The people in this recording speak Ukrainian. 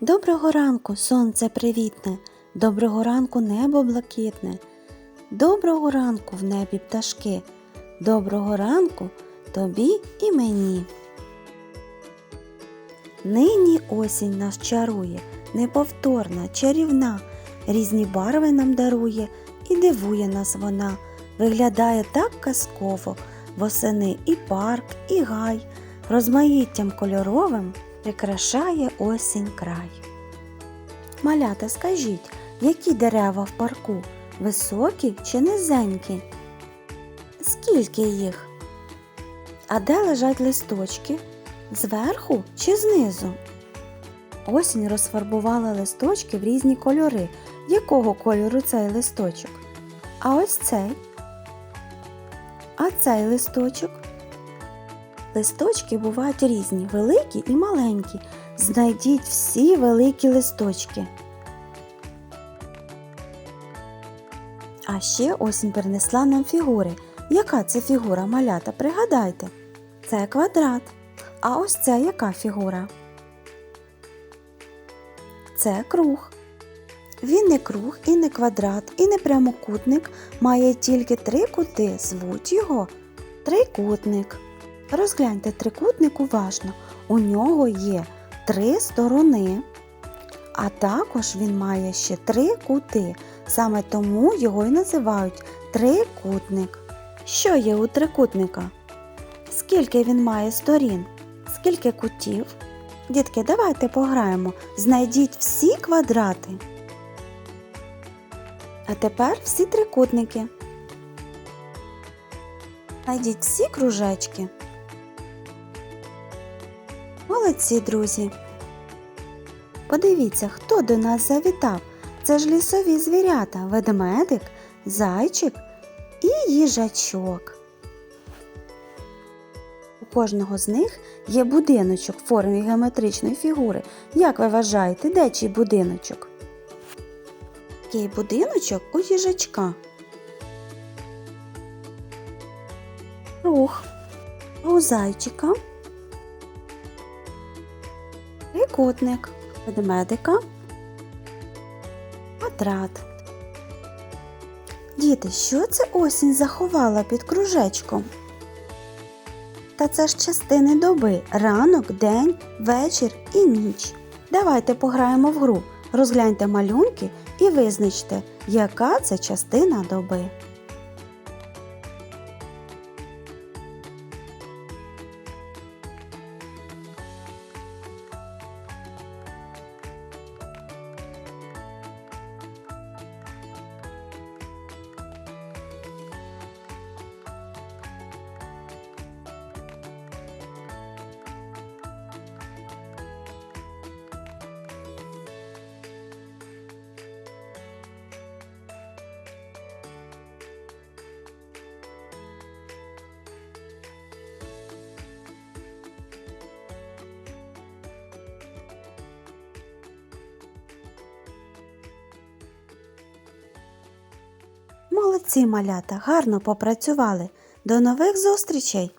Доброго ранку, сонце привітне, доброго ранку небо блакитне, доброго ранку в небі пташки, доброго ранку тобі і мені. Нині осінь нас чарує, неповторна, чарівна, різні барви нам дарує і дивує нас вона, виглядає так казково, восени і парк, і гай, розмаїттям кольоровим прикрашає осінь край. Малята, скажіть, які дерева в парку? Високі чи низенькі? Скільки їх? А де лежать листочки? Зверху чи знизу? Осінь розфарбувала листочки в різні кольори. Якого кольору цей листочок? А ось цей. А цей листочок? Листочки бувають різні, великі і маленькі. Знайдіть всі великі листочки. А ще осінь принесла нам фігури. Яка це фігура малята? Пригадайте. Це квадрат. А ось це яка фігура? Це круг. Він не круг і не квадрат, і не прямокутник, має тільки три кути. Звуть його трикутник. Розгляньте трикутник уважно. У нього є три сторони, а також він має ще три кути. Саме тому його й називають трикутник. Що є у трикутника? Скільки він має сторін? Скільки кутів? Дітки, давайте пограємо. Знайдіть всі квадрати. А тепер всі трикутники. Знайдіть всі кружечки. Молодці, друзі. Подивіться, хто до нас завітав. Це ж лісові звірята, ведмедик, зайчик і їжачок. У кожного з них є будиночок в формі геометричної фігури. Як ви вважаєте, де чий будиночок? Який будиночок у їжачка? Рух. У зайчика? Трикутник. Ведмедика. Квадрат. Діти, що це осінь заховала під кружечком? Та це ж частини доби ранок, день, вечір і ніч. Давайте пограємо в гру. Розгляньте малюнки і визначте, яка це частина доби. Молодці малята, гарно попрацювали. До нових зустрічей!